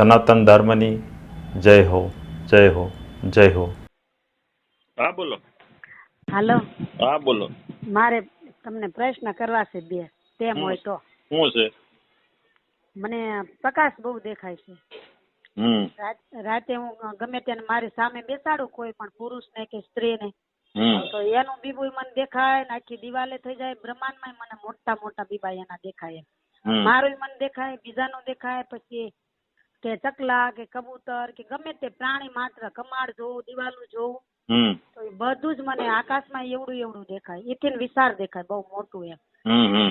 સનાતન ધર્મની જય હો જય હો જય હો. હા બોલો. હાલો. હા બોલો. મારે તમને પ્રશ્ન કરવા છે બે તેમ હોય તો. શું છે? મને પ્રકાશ બહુ દેખાય છે. રાતે હું ગમે તેને મારી સામે બેસાડું કોઈ પણ પુરુષ ને કે સ્ત્રી ને તો એનું બીબુય મને દેખાય ને આખી દિવાલે થઈ જાય બ્રહ્માંડમાં મને મોટા મોટા બીબા એના દેખાય મારું મને દેખાય બીજાનું દેખાય પછી કે ચકલા કે કબૂતર કે ગમે તે પ્રાણી માત્ર કમાડ જોવું દિવાલું જોવું તો એ બધું જ મને આકાશમાં એવડું એવડું દેખાય. એથી વિશાળ દેખાય બહુ મોટું એમ.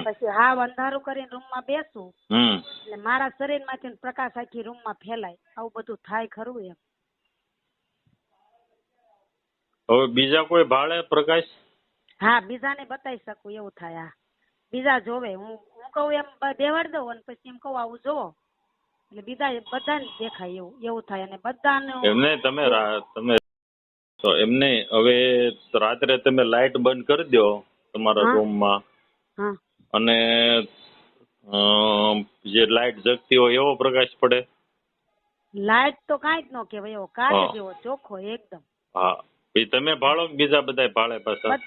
પછી હાવ અંધારું કરીને રૂમમાં બેસું. એટલે મારા શરીરમાંથી પ્રકાશ આખી રૂમમાં ફેલાય. આવું બધું થાય ખરું એમ. હવે બીજા કોઈ ભાડે પ્રકાશ? હા બીજાને બતાવી શકું એવું થાય હા. બીજા જોવે. હું હું કહું એમ બેવાડ દઉં અને પછી એમ કહું આવું જોવો એટલે બીજા બધાને દેખાય એવું એવું થાય અને બધાને એમને તમે તમે તો એમને હવે રાત્રે તમે લાઈટ બંધ કરી દો તમારા રૂમમાં. અને જે લાઈટ જગતી હોય એવો પ્રકાશ પડે. લાઈટ તો કાંઈ જ ન કહેવાય એવો કાચ. જેવો ચોખ્ખો એકદમ. હા. એ તમે ભાળો બીજા બધા ભાળે પાછા?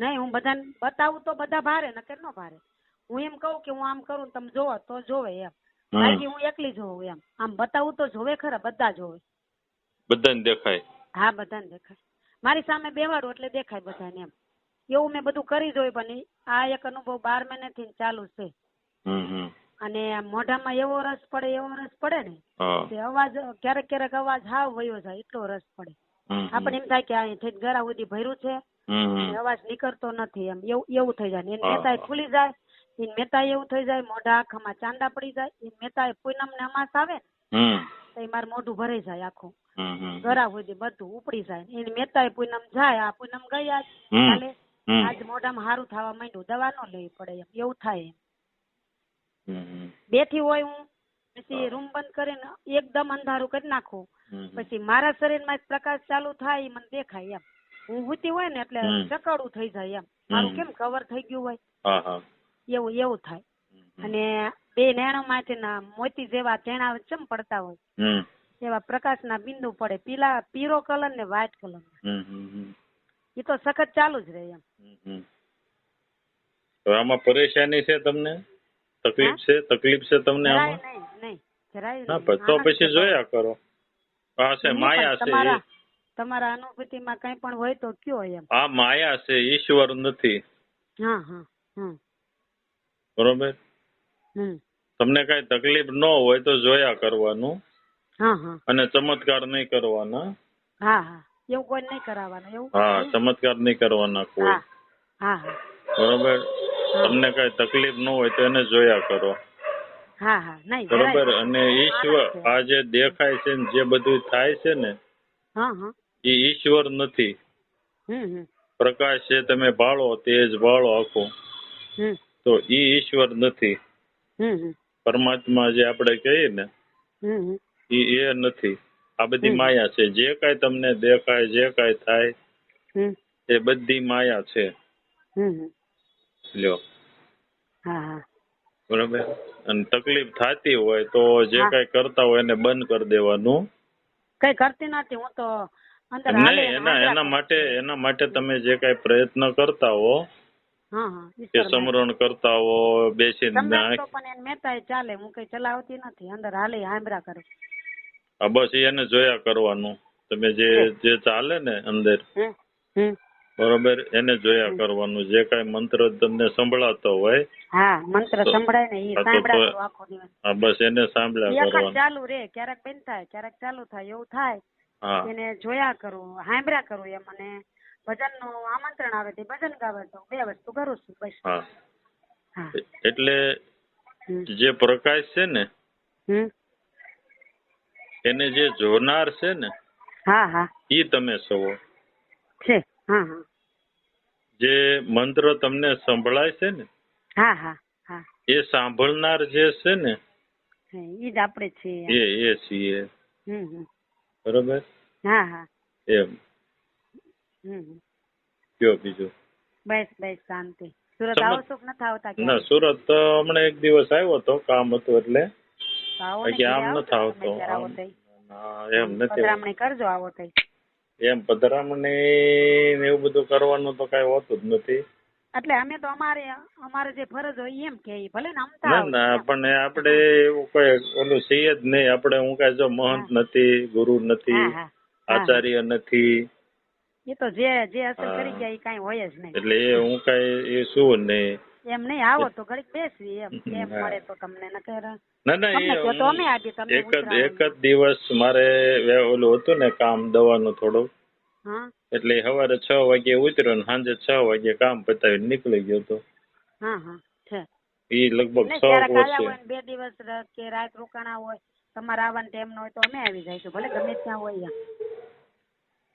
નહીં હું બધાને બતાવું તો બધા ભારે નકર ન ભારે. હું એમ કહું કે હું આમ કરું તમે જોવો તો જોવે એમ. બાકી હું એકલી જોઉં એમ. આમ બતાવું તો જોવે ખરા બધા જોવે. બધાને દેખાય. હા બધાને દેખાય. મારી સામે બેવાડું એટલે દેખાય બધાને એમ. એવું મેં બધું કરી જોયું પણ આ એક અનુભવ બાર મહિનાથી ચાલુ છે. અને મોઢામાં એવો રસ પડે એવો રસ પડે ને કે અવાજ ક્યારેક ક્યારેક અવાજ હાવ વયો જાય એટલો રસ પડે. આપણે એમ થાય કે અહીંથી ગરા સુધી ભર્યું છે. અવાજ નીકળતો નથી એમ. એવું એવું થઈ જાય ને એને ખુલી જાય એને મેતાય એવું થઈ જાય મોઢા આંખમાં ચાંદા પડી જાય એને મેતાય પૂનમ ને અમાસ આવે ને તો એ મારું મોઢું ભરાઈ જાય આખું. ગરા. સુધી બધું ઉપડી જાય. એને એ પૂનમ જાય આ પૂનમ ગયા. કાલે આજ મોઢામાં સારું થવા માંડ્યું દવા ન લેવી પડે એમ એવું થાય એમ. બેઠી હોય હું પછી રૂમ બંધ કરીને એકદમ અંધારું કરી નાખું. પછી મારા શરીરમાં પ્રકાશ ચાલુ થાય એ મને દેખાય એમ. હું હુતી હોય ને એટલે ચકડું થઈ જાય એમ. મારું કેમ કવર થઈ ગયું હોય? એવું એવું થાય. અને બે નેણામાંથી ના મોતી જેવા તેણા ચમ પડતા હોય? એવા પ્રકાશ ના બિંદુ પડે. પીલા પીરો કલર ને વ્હાઈટ કલર. એ તો સખત ચાલુ જ રહે એમ. તો આમાં પરેશાની છે તમને? તકલીફ છે? તકલીફ છે તમને આમાં? નહીં નહીં. જરાય નહીં. તો પછી જોયા કરો. આ છે માયા છે તમારા અનુભૂતિમાં કઈ પણ હોય તો કયો એમ. આ માયા છે ઈશ્વર નથી. હા હા હમ બરોબર? તમને કઈ તકલીફ ન હોય તો જોયા કરવાનું. અને ચમત્કાર નહીં કરવાના. હા હા. એવું કોઈ નહીં કરાવવાનું એવું હા ચમત્કાર નહીં કરવાના કોઈ. હા બરોબર? તમને કઈ તકલીફ ન હોય તો એને જોયા કરો. હા હા. નહીં બરોબર? અને ઈશ્વર આ જે દેખાય છે ને જે બધું થાય છે ને હા હા. એ ઈશ્વર નથી. પ્રકાશ છે તમે ભાળો તેજ ભાળો આખો. હમ. તો એ ઈશ્વર નથી. પરમાત્મા જે આપણે કહીએ ને હમ એ નથી. આ બધી માયા છે. જે કાંઈ તમને દેખાય જે કાંઈ થાય એ બધી માયા છે. લ્યો. બરોબર? અને તકલીફ થતી હોય તો જે કઈ કરતા હોય એને બંધ કરી દેવાનું. કઈ કરતી નથી. હું તો અંદર નહીં એના એના માટે એના માટે તમે જે કઈ પ્રયત્ન કરતા હા કે સમરણ કરતા હો બેસીને પણ એને ચાલે હું કઈ ચલાવતી નથી અંદર હાલે હાંભરા કરું. હા બસ એને જોયા કરવાનું. તમે જે જે ચાલે ને અંદર બરોબર એને જોયા કરવાનું. જે કઈ મંત્ર તમને સંભળાતો હોય હા મંત્ર સંભળાય ને એ હા, તો- સાંભળ્યા તો- કરું આખો દિવસ. હા બસ એને સાંભળ્યા કરવાનું. ચાલુ રે ક્યારેક બંધ થાય ક્યારેક ચાલુ થાય એવું થાય. એને જોયા કરું હાંભળ્યા કરું એમ અને ભજનનું આમંત્રણ આવે તે ભજન ગાવા તો બે વસ્તુ કરું છું બસ. હા. હા. એટલે જે પ્રકાશ છે ને હમ. એને જે જોનાર છે ને હા હા. ઈ તમે છો છે હા હા. જે મંત્ર તમને સંભળાય છે ને હા હા હા. એ સાંભળનાર જે છે ને ઈ જ આપણે છીએ. એ એ છીએ. હમ. બરોબર? હા હા. એમ. કયો બીજું? બસ બસ શાંતિ. સુરત આવો છો કે નથી આવતા ના સુરત તો હમણાં એક દિવસ આવ્યો હતો કામ હતું એટલે. ઘરે આમ નથી આવતો એમ નથી પધરામણી કરજો આવો તઈ. એમ પધરામણી એવું બધું કરવાનું તો કઈ હોતું જ નથી. એટલે અમે તો અમારે અમારે જે ફરજ હોય એમ કે ભલે ને અમતા ના ના પણ આપણે એવું કોઈ ઓલું છીએ જ નહીં. આપણે હું કઈ જો મહંત નથી ગુરુ નથી. આચાર્ય નથી એ તો જે જે અસર કરી ગયા એ કાંઈ હોય જ નહીં. એટલે એ હું કઈ એ શું ને? એમ નહીં આવો તો ઘડીક બેસવી એમ. એમ મળે તો તમને નકર ના ના એ તો અમે આજે તમને એક જ એક જ દિવસ મારે ઓલું હતું ને કામ દવાનું થોડું. હા. એટલે સવારે છ વાગે ઉતર્યો ને સાંજે છ વાગે કામ પતાવીને નીકળી ગયો તો. હા હા છે. લગભગ છ વર્ષે. બે દિવસ કે રાત રોકાણા હોય તમારે આવવાનો ટાઈમ ન હોય તો અમે આવી જઈશું. ભલે ગમે ત્યાં હોય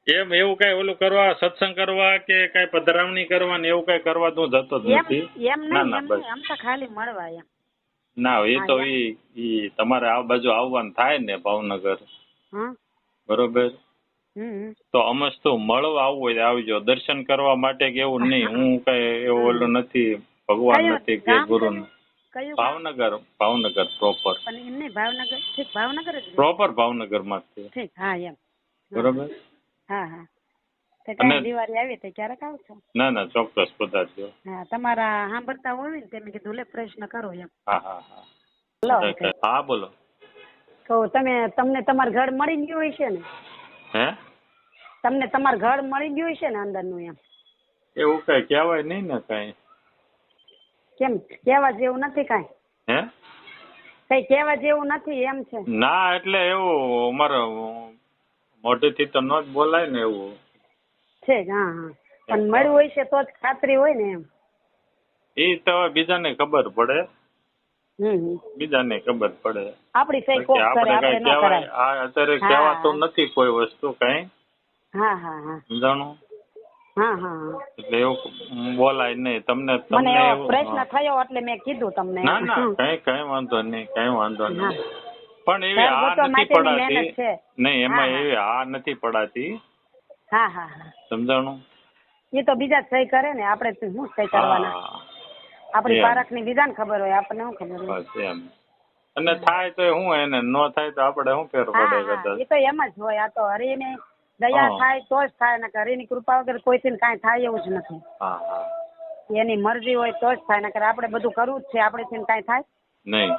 એમ એવું કઈ ઓલું કરવા સત્સંગ કરવા કે કઈ પધરામણી કરવા ને એવું કઈ કરવા તો જતો જ નથી. એમ ના, નહીં એમ. નહીં. આમ તો ખાલી મળવા એમ. ના એ તો ઈ ઈ તમારે આ બાજુ આવવાનું થાય ને ભાવનગર. બરોબર. તો અમસ તો મળવા આવવું હોય આવજો. દર્શન કરવા માટે કે એવું નહીં. હું કઈ એવું ઓલું નથી. ભગવાન નથી કે ગુરુ ભાવનગર. ભાવનગર પ્રોપર ભાવનગર? ભાવનગર પ્રોપર ભાવનગરમાં બરોબર? હા હા. તે અને- દિવાળી આવી તો ક્યારેક આવશો? ના ના ચોક્કસ પધારજો હા તમારા સાંભળતા હોય ને તે મેં કીધું લે પ્રશ્ન કરો એમ. હા હા હા. લો હા બોલો. તો તમે તમને તમારું ઘર મળી ગયું છે ને? હે? તમને તમારું ઘર મળી ગયું હશે ને અંદરનું એમ? એવું કઈ કહેવાય નહીં ને કઈ. કેમ? કહેવા જેવું નથી કાંઈ? હે? કઈ કહેવા જેવું નથી એમ છે? ના એટલે એવું અમારે મોઢેથી તો ન જ બોલાય ને એવું. છે જ, હા હા. પણ મળ્યું હોય છે તો જ ખાતરી હોય ને એમ. એ તો બીજાને ખબર પડે. બીજાને ખબર પડે. આપણી સહી કોક કરે આપણે ન કરાય. આ અત્યારે હા. કહેવાતું નથી કોઈ વસ્તુ કઈ. હા હા હા. હા હા હા. એટલે એવું બોલાય નહીં. તમને મને તમને પ્રશ્ન થયો એટલે મેં કીધું તમને. ના ના કઈ કઈ વાંધો નહીં કઈ વાંધો હા. નહીં. પણ એવી આ નથી પડાતી. નહીં એમાં. એવી આ નથી પડાતી. હા હા સમજાણું? એ તો બીજા સહી કરે ને આપણે શું સહી કરવાના? આપણી. પારખની બીજાને ખબર હોય આપણને શું ખબર હોય? એમ. અને થાય તો હું એને ન થાય તો આપણે શું ફેર પડે કદાચ? એ તો એમ જ હોય આ તો હરીને દયા. થાય તો જ થાય નકર હરીની કૃપા વગર કોઈથી કાંઈ થાય એવું જ નથી. હા હા. એની મરજી હોય તો જ થાય નકર આપણે બધું કરવું જ છે આપણે થી કાંઈ થાય? નહીં.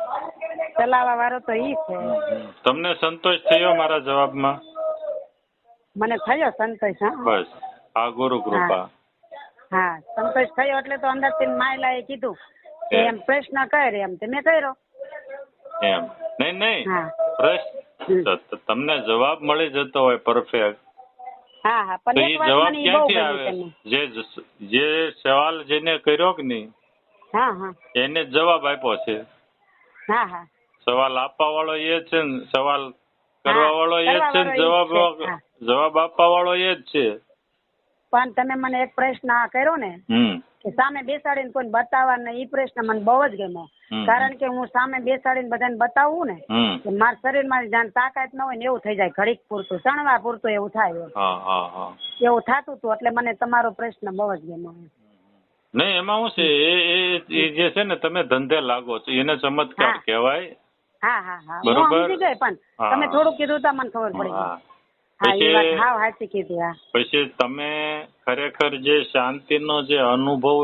ચલાવવા વાળો તો ઈ છે. તમને સંતોષ થયો મારા જવાબમાં? મને થયો સંતોષ હા. બસ. આ ગુરુ કૃપા. હા. સંતોષ થયો એટલે તો અંદરથી માયલાએ કીધું કે એમ. પ્રશ્ન કર એમ તે મેં કર્યો. એમ. નહીં નહીં. પ્રશ્ન તમને જવાબ મળી જતો હોય પરફેક્ટ હા હા પણ એ એક વાત જવાબ મને બહુ ક્યાંથી ગમી આવે? જે જે સવાલ જેને કર્યો કે નહીં હા હા. એને જવાબ આપ્યો છે. હા હા. સવાલ આપવા વાળો એ છે ને સવાલ કરવા વાળો એ જ છે ને જવાબ. જવાબ આપવા વાળો એ જ છે. પણ તમે મને એક પ્રશ્ન આ કર્યો ને કે સામે બેસાડીને કોઈ બતાવવા ને એ પ્રશ્ન મને બહુ જ ગમ્યો. કારણ કે હું સામે બેસાડીને બધાને બતાવું ને કે મારા શરીરમાં જાણ તાકાત ન હોય ને એવું થઈ જાય ઘડીક પૂરતું ચણવા પૂરતું એવું થાય એવું થતું હતું એટલે મને તમારો પ્રશ્ન બહુ જ ગમ્યો નહીં એમાં શું છે એ જે છે ને તમે ધંધે લાગો છો એને ચમત્કાર. કહેવાય. હા હા હા. હું સમજી ગઈ પણ તમે થોડું કીધું તો મને ખબર પડી હા ગઈ. હા. એ વાત પછી સાચી કીધી હા. પછી તમે ખરેખર જે શાંતિનો જે અનુભવ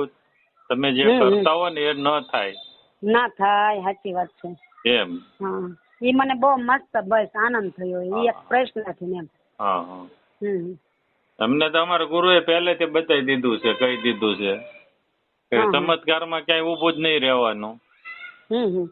તમે જે. કરતા હો ને એ ન થાય. ના થાય સાચી વાત છે. એમ. હા. ઈ મને બહુ મસ્ત બસ આનંદ થયો. એ એક પ્રશ્ન છે ને એમ. હા હા. હમ તમને તો અમારા ગુરુએ પહેલેથી બતાવી દીધું છે કહી દીધું છે. ચમત્કારમાં ક્યાંય ઊભું જ નહીં રહેવાનું. હમ હમ.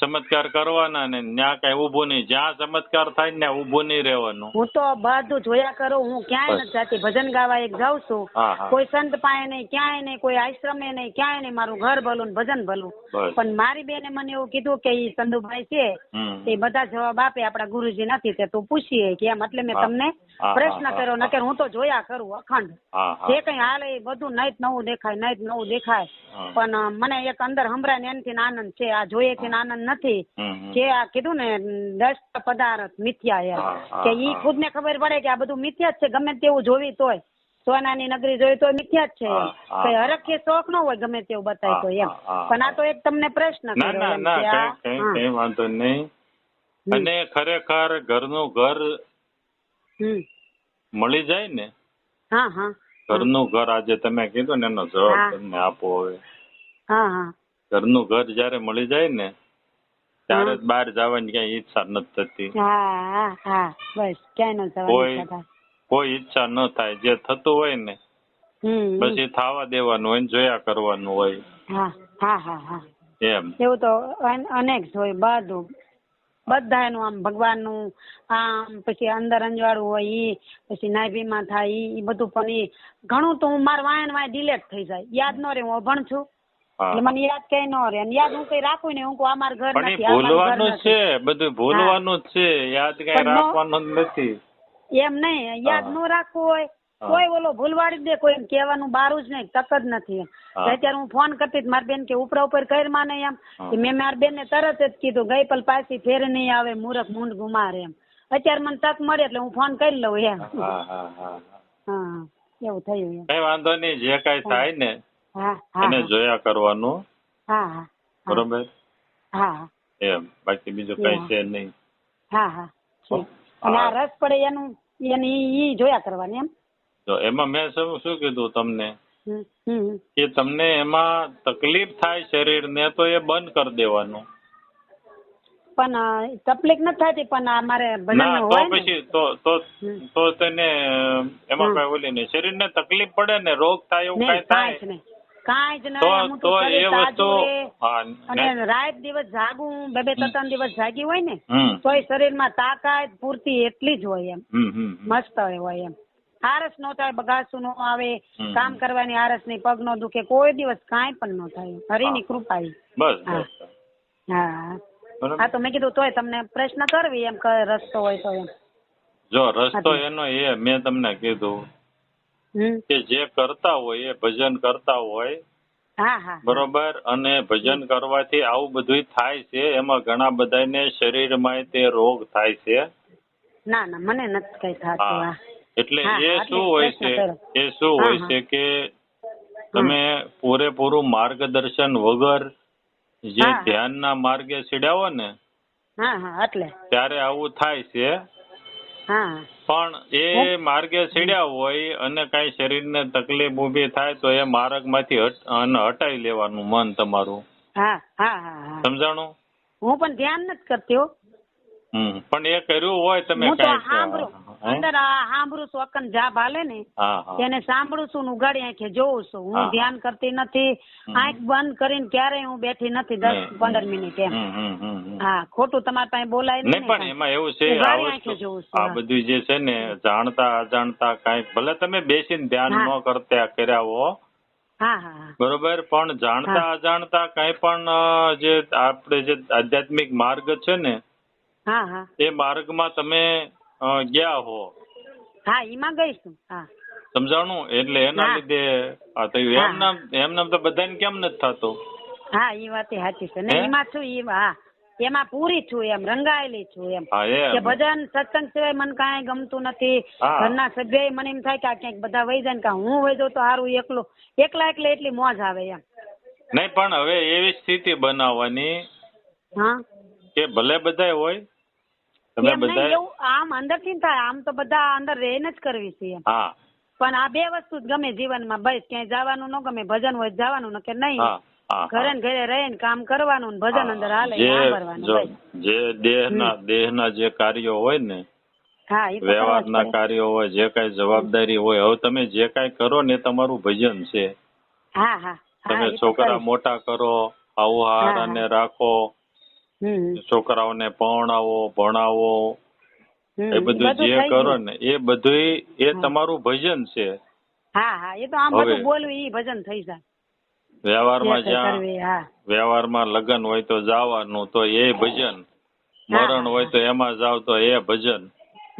ચમત્કાર કરવાના ને ત્યાં કઈ ઊભું નહીં. જ્યાં ચમત્કાર થાય ને ઊભું નહીં રહેવાનું. હું તો બધું જોયા કરો. હું ક્યાંય નથી જતી. ભજન ગાવા એક જાઉં છું. કોઈ સંત પાસે નહીં ક્યાંય નહીં કોઈ આશ્રમે નહીં ક્યાંય નહીં. મારું ઘર ભલું ભજન ભલું. પણ મારી બેને મને એવું કીધું કે ઈ સંધુભાઈ છે. એ બધા જવાબ આપે. આપણા ગુરુજી નથી. તે તું પૂછીએ કે એમ. એટલે મેં તમને પ્રશ્ન કર્યો. નકર હું તો જોયા કરું અખંડ. જે કઈ હાલે એ બધું નાઈટ નવું દેખાય નાઈટ નવું દેખાય. પણ મને એક અંદર ને એનાથી આનંદ છે. આ જોઈએ થી આનંદ નથી. જે આ કીધું ને દસ પદાર્થ મિથ્યા એમ. કે ઈ ખુદ ને ખબર પડે કે આ બધું મિથ્યા જ છે ગમે તેવું જોવી તોય. સોનાની નગરી જોઈ તોય મિથ્યા જ છે. કે. હરખે શોખ નો હોય ગમે તેવું બતાય તો એમ. પણ આ તો એક તમને પ્રશ્ન કર્યો વાંધો નહીં. અને ખરેખર ઘરનું ઘર મળી જાય ને? હા હા. ઘરનું ઘર આજે તમે કીધું ને એનો જવાબ. તમને આપો હવે. હા હા. ઘરનું ઘર જયારે મળી જાય ને ત્યારે બહાર જવાની કઈ ઈચ્છા નથી થતી. હા હા બસ કોઈ- ઈચ્છા કોઈ ઈચ્છા ન થાય. જે થતું હોય ને પછી બસ એ થવા દેવાનું હોય જોયા કરવાનું હોય. હા હા હા હા. એમ. એવું તો અનેક હોય બધું. બધાનું આમ ભગવાનનું આમ પછી અંદર અંજવાળું હોય ઈ પછી નાભીમાં થાય ઈ ઈ બધું પણ ઈ. ઘણું તો હું માર વાય ને વાય ડિલેટ થઈ જાય. યાદ ન રહે હું અભણ છું. હા. એટલે મને યાદ કઈ ન રહે. અને યાદ હું કઈ રાખું ને હું કહું આ મારું ઘર પણ એ નથી આ મારું ભૂલવાનું જ છે બધું ભૂલવાનું જ છે. યાદ કઈ પણ નો- રાખવાનું જ નથી. એમ નહીં યાદ હા. ન રાખવું હોય. કોઈ ઓલો ભૂલવાડી દે કોઈ કહેવાનું બારું જ નહીં તક જ નથી. અત્યારે હું ફોન કરતી મારી બેન કે ઉપરા ઉપર કર માને એમ. કે મેં મારી બેન ને તરત જ કીધું ગઈ પલ પાછી ફેર નહીં આવે મૂરખ મૂંડ ગુમારે એમ. અત્યારે મને તક મળે એટલે હું ફોન કરી લઉં એમ. હા એવું થયું એમ. કઈ વાંધો નહીં જે કઈ થાય ને એને જોયા કરવાનું. હા હા હા. બરોબર? હા એમ બાકી બીજું કઈ છે નહીં. હા હા. અને આ રસ પડે એનું એની ઈ જોયા કરવાની એમ. તો એમાં મેં શું શું કીધું તમને. કે તમને એમાં તકલીફ થાય શરીરને તો એ બંધ કરી દેવાનું. પણ તકલીફ ન થતી પણ અમારે ભજન હોય તો ને? પછી તો તો તો તેને એમાં. કઈ ઓલી નહીં. શરીરને તકલીફ પડે ને રોગ થાય એવું કઈ જ થાય નહીં. કાંઈ જ નહીં. તો તો તો એ વસ્તુ અને ને- રાત દિવસ જાગું બે બે ત્રણ દિવસ જાગી હોય ને હમ. તોય શરીરમાં તાકાત પૂરતી એટલી જ હોય એમ. મસ્ત હોય એમ. આરસ નો થાય બગાસું નો આવે કામ કરવાની આરસ નહીં પગ નો દુખે કોઈ દિવસ કાંઈ પણ નો થાય. હરિની કૃપા બસ હા. હા. તો મેં કીધું તોય તમને પ્રશ્ન કરવી એમ કે રસ્તો હોય તો એમ. જો રસ્તો એનો એ મેં તમને કીધું કે જે કરતા હોય એ ભજન કરતા હોય બરોબર? અને ભજન કરવાથી આવું બધું થાય છે એમાં ઘણા બધાને શરીરમાં તે રોગ થાય છે. ના ના મને નથી કઈ થતું એટલે એ શું હોય છે એ શું હોય છે કે તમે પૂરેપૂરું માર્ગદર્શન વગર જે. ધ્યાનના માર્ગે સીડાવો ને ત્યારે આવું થાય છે. પણ એ માર્ગે સીડ્યા હોય અને કઈ શરીરને તકલીફ ઊભી થાય તો એ માર્ગમાંથી માંથી હટાવી લેવાનું મન તમારું. સમજાણું? હું પણ ધ્યાન નથી કરતી પણ એ કર્યું હોય તમે કઈ? અંદર સાંભળું છું અકન જાપ હાલે ને તેને સાંભળું છું ને ઉગાડી આંખે જોઉં છું. હું ધ્યાન કરતી નથી. આંખ બંધ કરીને ક્યારેય હું બેઠી નથી દસ પંદર મિનિટ એમ. હા ખોટું તમારી પાસે બોલાય નહીં પણ એમાં એવું છે આ ઉઘાડી આંખે જોઉં છું, આ બધું જે છે ને જાણતા અજાણતા કાંઈક ભલે તમે બેસીને ધ્યાન ન કરતા કર્યા હો બરોબર? પણ જાણતા અજાણતા કઈ પણ જે આપણે જે આધ્યાત્મિક માર્ગ છે ને એ માર્ગમાં તમે ગયા હો. હા ઈમાં ગઈ છું હા. સમજાણું? એટલે એના લીધે આ થયું. એમ નામ એમ નામ તો બધાને કેમ નથી થતો? હા ઈ વાત સાચી છે. ને એમાં છું એ હા. એમાં પૂરી છું એમ રંગાયેલી છું એમ. કે ભજન સત્સંગ સિવાય મને કાંઈ ગમતું નથી. ઘરના સભ્ય મને એમ થાય કે આ ક્યાંક બધા વહી જાય કે હું વહી જાઉં તો સારું એકલો. એકલા એકલે એટલી મોજ આવે એમ. નહીં પણ હવે એવી સ્થિતિ બનાવવાની હા. કે ભલે બધાય હોય તમે એવું આમ અંદરથી થાય. આમ તો બધા અંદર રહીને જ કરવી છે હા. પણ આ બે વસ્તુ જ ગમે જીવનમાં. બસ ક્યાંય જવાનું ન ગમે ભજન હોય જવાનું કે નહીં. ઘરે ને ઘરે રહીને કામ કરવાનું ને ભજન અંદર હાલે જે સાંભળવાનું જો દેહના દેહના જે કાર્યો હોય ને વ્યવહારના કાર્યો હોય જે કઈ જવાબદારી હોય હવે તમે જે કઈ કરો ને તમારું ભજન છે. હા હા. હા તમે છોકરા મોટા કરો આવું હાર અને રાખો. છોકરાઓને ભણાવો ભણાવો. એ બધું જે કરો ને. એ બધું એ તમારું ભજન છે. હા હા. એ તો આમ. બધું બોલવું એ ભજન થઈ જાય. વ્યવહારમાં જ્યાં વ્યવહારમાં લગ્ન હોય તો જવાનું તો એ ભજન. મરણ હોય તો એમાં જાવ તો એ ભજન.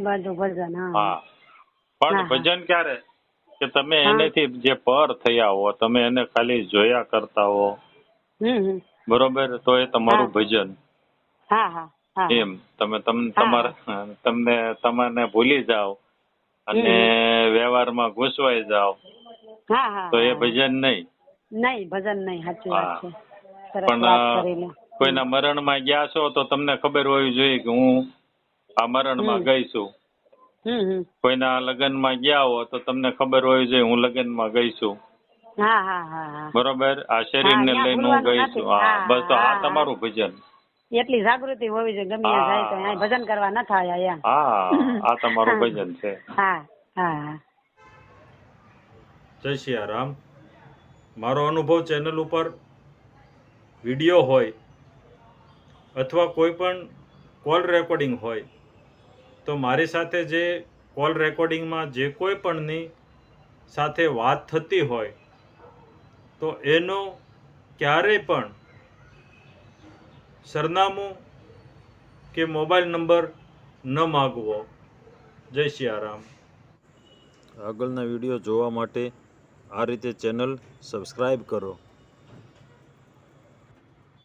બધું ભજન હા. પણ. ભજન ક્યારે? કે તમે. એનેથી જે પર થયા હો તમે એને ખાલી જોયા કરતા હો. બરોબર? તો એ તમારું ભજન. એમ તમે તમને તમારા તમને ભૂલી જાઓ અને વ્યવહારમાં ઘૂસવાઈ જાઓ. તો એ ભજન નહીં. નહીં ભજન નહીં સાચી વાત છે. પણ કોઈના મરણમાં ગયા છો તો તમને ખબર હોવી જોઈએ કે હું આ મરણમાં. ગઈ છું. કોઈના લગ્નમાં ગયા હો તો તમને ખબર હોવી જોઈએ હું લગ્નમાં ગઈ છું. બરોબર? આ શરીરને લઈને હું ગઈ છું. હા, બસ તો આ તમારું ભજન. એટલી જાગૃતિ હોવી જોઈએ ગમે ત્યાં જાય તો અહીંયા ભજન કરવા ન થાય એમ હા આ તમારું ભજન છે. હા હા જય સિયારામ મારો અનુભવ ચેનલ ઉપર વીડિયો હોય અથવા કોઈ પણ કોલ રેકોર્ડિંગ હોય તો મારી સાથે જે કોલ રેકોર્ડિંગમાં જે કોઈ પણની સાથે વાત થતી હોય તો એનો ક્યારેય પણ સરનામું કે મોબાઈલ નંબર ન માગવો. જય સિયારામ આગળના વીડિયો જોવા માટે આ રીતે ચેનલ સબસ્ક્રાઈબ કરો.